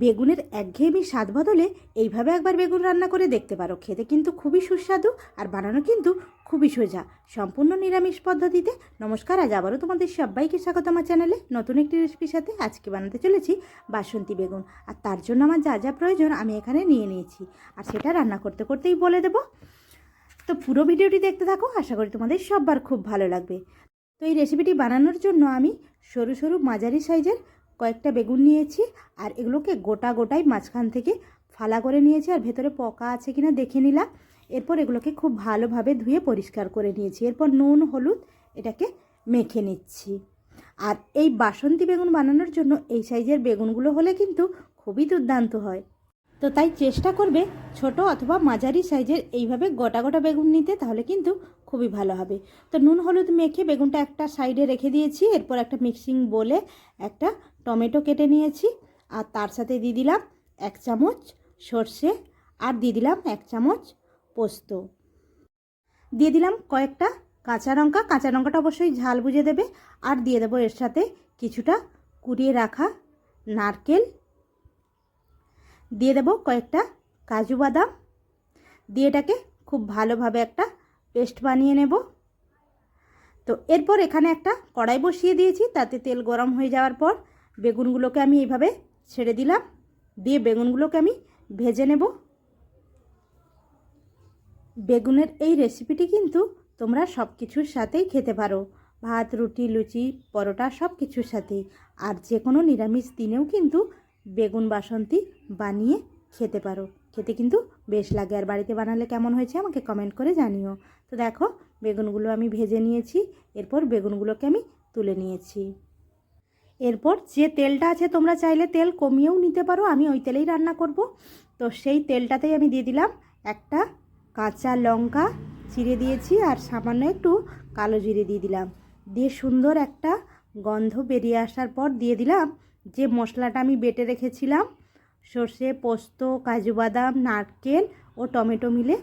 বেগুনের একঘেয়েমি স্বাদ বদলে এইভাবে একবার বেগুন রান্না করে দেখতে পারো। খেতে কিন্তু খুবই সুস্বাদু আর বানানো কিন্তু খুবই সোজা। সম্পূর্ণ নিরামিষ পদ্ধতিতে। নমস্কার, আজ আবারও তোমাদের সবাইকে স্বাগত আমার চ্যানেলে। নতুন একটি রেসিপির সাথে আজকে বানাতে চলেছি বাসন্তী বেগুন। আর তার জন্য আমার যা যা প্রয়োজন আমি এখানে নিয়ে নিয়েছি। আর সেটা রান্না করতে করতেই বলে দেবো। তো পুরো ভিডিওটি দেখতে থাকো, আশা করি তোমাদের সববার খুব ভালো লাগবে। তো এই রেসিপিটি বানানোর জন্য আমি সরু সরু মাঝারি সাইজের কয়েকটা বেগুন নিয়েছি আর এগুলোকে গোটা গোটাই মাঝখান থেকে ফালা করে নিয়েছি আর ভেতরে পকা আছে কিনা দেখে নিলাম। এরপর এগুলোকে খুব ভালোভাবে ধুয়ে পরিষ্কার করে নিয়েছি। এরপর নুন, হলুদ এটাকে মেখে নিচ্ছি। আর এই বাসন্তী বেগুন বানানোর জন্য এই সাইজের বেগুনগুলো হলে কিন্তু খুবই দুর্দান্ত হয়। তো তাই চেষ্টা করবে ছোট অথবা মাঝারি সাইজের এইভাবে গোটা গোটা বেগুন নিতে, তাহলে কিন্তু খুবই ভালো হবে। তো নুন, হলুদ মেখে বেগুনটা একটা সাইডে রেখে দিয়েছি। এরপর একটা মিক্সিং বলে একটা টমেটো কেটে নিয়েছি। আর তার সাথে দিয়ে দিলাম এক চামচ সর্ষে আর দিয়ে দিলাম এক চামচ পোস্ত। দিয়ে দিলাম কয়েকটা কাঁচা লঙ্কা। কাঁচা লঙ্কাটা অবশ্যই ঝাল বুঝে দেবে। আর দিয়ে দেবো এর সাথে কিছুটা কুড়িয়ে রাখা নারকেল দিয়ে দেবো কয়েকটা কাজু বাদাম। দিয়ে এটাকে খুব ভালোভাবে একটা পেস্ট বানিয়ে নেব। তো এরপর এখানে একটা কড়াই বসিয়ে দিয়েছি, তাতে তেল গরম হয়ে যাওয়ার পর বেগুনগুলোকে আমি এইভাবে ছেড়ে দিলাম। দিয়ে বেগুনগুলোকে আমি ভেজে নেব। বেগুনের এই রেসিপিটি কিন্তু তোমরা সব কিছুর সাথেই খেতে পারো। ভাত, রুটি, লুচি, পরোটা সব কিছুর সাথেই। আর যে কোনো নিরামিষ দিনেও কিন্তু বেগুন বাসন্তী বানিয়ে খেতে পারো। খেতে কিন্তু বেশ লাগে। আর বাড়িতে বানালে কেমন হয়েছে আমাকে কমেন্ট করে জানিও। তো দেখো, বেগুনগুলো আমি ভেজে নিয়েছি। এরপর বেগুনগুলোকে আমি তুলে নিয়েছি। এরপর যে তেলটা আছে, তোমরা চাইলে তেল কমিয়েও নিতে পারো। আমি ওই তেলেই রান্না করব। তো সেই তেলটাতেই আমি দিয়ে দিলাম একটা কাঁচা লঙ্কা চিড়ে দিয়েছি আর সামান্য একটু কালো জিরে দিয়ে দিলাম। দিয়ে সুন্দর একটা গন্ধ বেরিয়ে আসার পর দিয়ে দিলাম যে মশলাটা আমি বেটে রেখেছিলাম, সর্ষে, পোস্ত, কাজু বাদাম, নারকেল ও টমেটো মিলে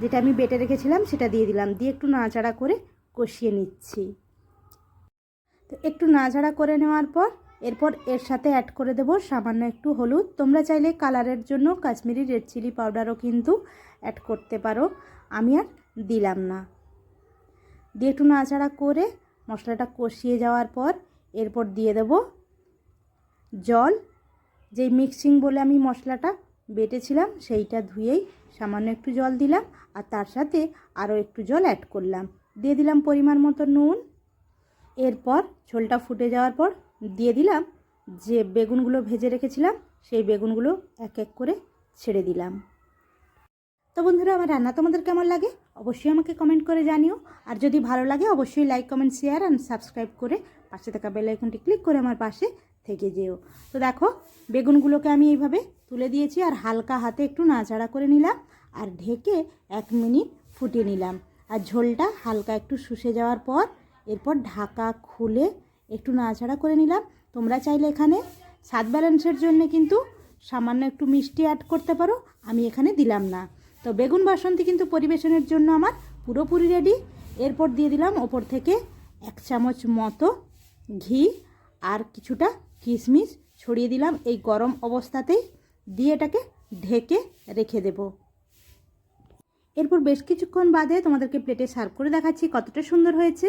যেটা আমি বেটে রেখেছিলাম সেটা দিয়ে দিলাম। দিয়ে একটু নাড়াচাড়া করে কষিয়ে নিচ্ছি। তো একটু নাড়াচাড়া করে নেওয়ার পর এরপর এর সাথে অ্যাড করে দেবো সামান্য একটু হলুদ। তোমরা চাইলে কালারের জন্য কাশ্মীরি রেড চিলি পাউডারও কিন্তু অ্যাড করতে পারো। আমি আর দিলাম না। দিয়ে একটু নাড়াচাড়া করে মশলাটা কষিয়ে যাওয়ার পর এরপর দিয়ে দেব জল, যেই মিক্সিং বলে আমি মশলাটা বেটেছিলাম, সেইটা ধুয়েই সামান্য একটু জল দিলাম আর তার সাথে আরও একটু জল অ্যাড করলাম। দিয়ে দিলাম পরিমাণ মতো নুন। এরপর ঝোলটা ফুটে যাওয়ার পর দিয়ে দিলাম যে বেগুনগুলো ভেজে রেখেছিলাম, সেই বেগুনগুলো এক এক করে ছেড়ে দিলাম। তো বন্ধুরা, আমার রান্না তোমাদের কেমন লাগে? অবশ্যই আমাকে কমেন্ট করে জানিও। আর যদি ভালো লাগে, অবশ্যই like comment share and subscribe করে পাশে থাকা বেল আইকনটি ক্লিক করে আমার পাশে থেকে যেও। তো দেখো, বেগুনগুলোকে আমি এইভাবে তুলে দিয়েছি আর হালকা হাতে একটু নাড়াচাড়া করে নিলাম আর ঢেকে এক মিনিট ফুটিয়ে নিলাম। আর ঝোলটা হালকা একটু শুষে যাওয়ার পর এরপর ঢাকা খুলে একটু নাড়াচাড়া করে নিলাম। তোমরা চাইলে এখানে স্বাদ ব্যালেন্সের জন্য কিন্তু সামান্য একটু মিষ্টি অ্যাড করতে পারো, আমি এখানে দিলাম না। তো বেগুন বাসন্তী কিন্তু পরিবেশনের জন্য আমার পুরোপুরি রেডি এরপর দিয়ে দিলাম ওপর থেকে এক চামচ মতো ঘি আর কিছুটা কিশমিশ ছড়িয়ে দিলাম এই গরম অবস্থাতেই। দিয়ে এটাকে ঢেকে রেখে দেব। এরপর বেশ কিছুক্ষণ বাদে তোমাদেরকে প্লেটে সার্ভ করে দেখাচ্ছি কতটা সুন্দর হয়েছে।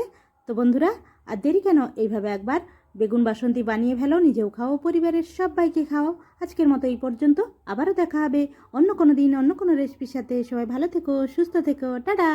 তো বন্ধুরা, আর দেরি কেন? এইভাবে একবার বেগুন বাসন্তী বানিয়ে ফেলো, নিজেও খাও, পরিবারের সবাইকে খাও। আজকের মতো এই পর্যন্ত, আবারও দেখা হবে অন্য কোনো দিন, অন্য কোনো রেসিপির সাথে। সবাই ভালো থেকো, সুস্থ থেকো, টাটা!